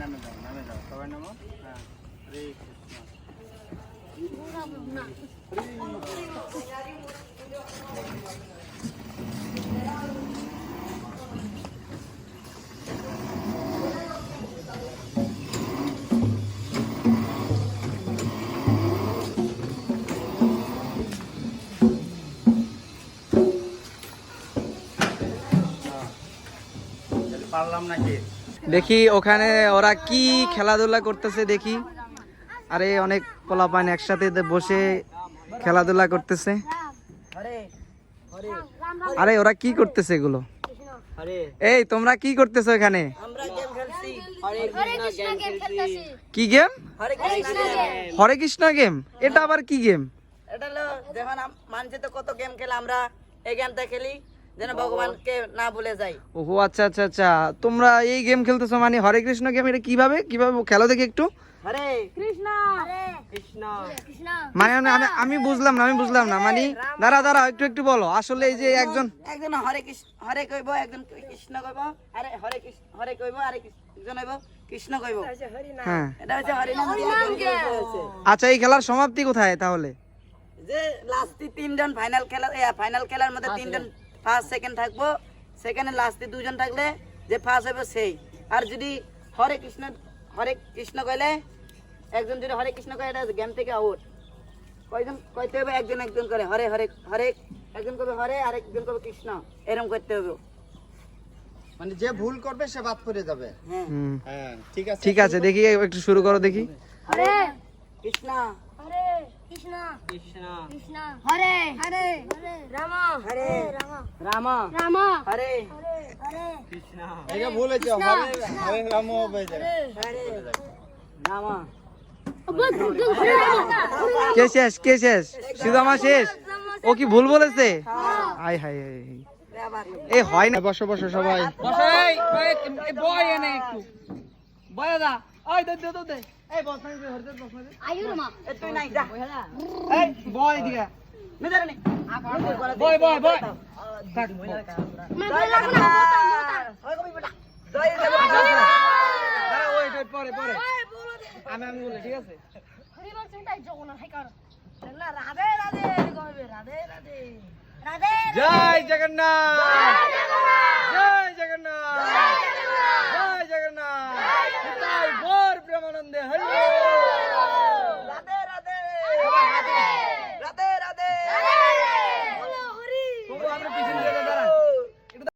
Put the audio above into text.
নামে যাও নামে যাও সবাই নামো হ্যাঁ হরে কৃষ্ণ। পারলাম নাকি? দেখি ওখানে ওরা কি খেলাধুলা করতেছে দেখি। আরে অনেক পোলাপান একসাথে বসে খেলাধুলা করতেছে। আরে ওরা কি করতেছে এগুলো? এই তোমরা কি করতেছো এখানে? আমরা গেম খেলছি। হরে হরে কৃষ্ণ গেম খেলতেছি। কি গেম হরে কৃষ্ণ গেম এটা আবার কি গেম এটা হলো যখন আম- মানুষে তো কত গেম খেলে আমরা। এই গেমটা খেলি। যেন ভগবানকে না ভুলে যাই। ওহো আচ্ছা আচ্ছা আচ্ছা। তোমরা এই গেম খেলতেছো মানে হরে কৃষ্ণ গেম এটা কীভাবে? কীভাবে? খেলো দেখি একটু। হরে কৃষ্ণ। কৃষ্ণ। কৃষ্ণ। মানে আমি বুঝলাম না আমি বুঝলাম না। মানে দাঁড়া দাঁড়া একটু একটু বলো। আসলে এই যে একজন একজন হরে কৃষ্ণ হরে কইব একজন কৃষ্ণ কইব। আরে হরে কৃষ্ণ হরে কইব আরে একজন হইব কৃষ্ণ কইব। হ্যাঁ। এটা হচ্ছে গেম হয়েছে। আচ্ছা এই খেলার সমাপ্তি কোথায় তাহলে? যে লাস্টে তিনজন ফাইনাল খেলা ফাইনাল খেলার মধ্যে তিনজন ফার্স্ট সেকেন্ড থাকব। সেকেন্ডে লাস্টে দুজন থাকলে যে ফার্স্ট হবে সেই। আর যদি হরে কৃষ্ণ হরে কৃষ্ণ কইলে একজন যদি হরে কৃষ্ণ কয় এটা গেম থেকে আউট কয়জন কইতে হবে একজন একজন করে হরে হরে হরে একজন করবে হরে আর একজন করবে কৃষ্ণ। এরকম করতে হবে। মানে যে ভুল করবে সে বাদ পড়ে যাবে। হ্যাঁ। হ্যাঁ ঠিক আছে। ঠিক আছে দেখি একটু শুরু করো দেখি। হরে কৃষ্ণ। হরে কৃষ্ণ। কৃষ্ণ। কৃষ্ণ। হরে। হরে। হরে। রাম। হরে। রাম। রাম। রাম। হরে। হরে। হরে। এটা ভুল হয়েছে হরে। হরে। রাম। হয়ে যাবে হরে রাম কে শেষ? কে শেষ? সুদামা শেষ? ও কি ভুল বলেছে? হাই হাই আবার এ হয় না। বসো বসো সবাই। আয়ু রাম এ তুই নাই যা। মেদারে নে। বয় বয় বয়। মা বলে লাগো না ওই কবি বেটা। জয় জয় পরে পরে। আমি আমি বলি ঠিক আছে? চিন্তাই জগন্নাথ হাই কর। না রাধে রাধে কইবে রাধে রাধে। রাধে জয় জগন্নাথ। জয়।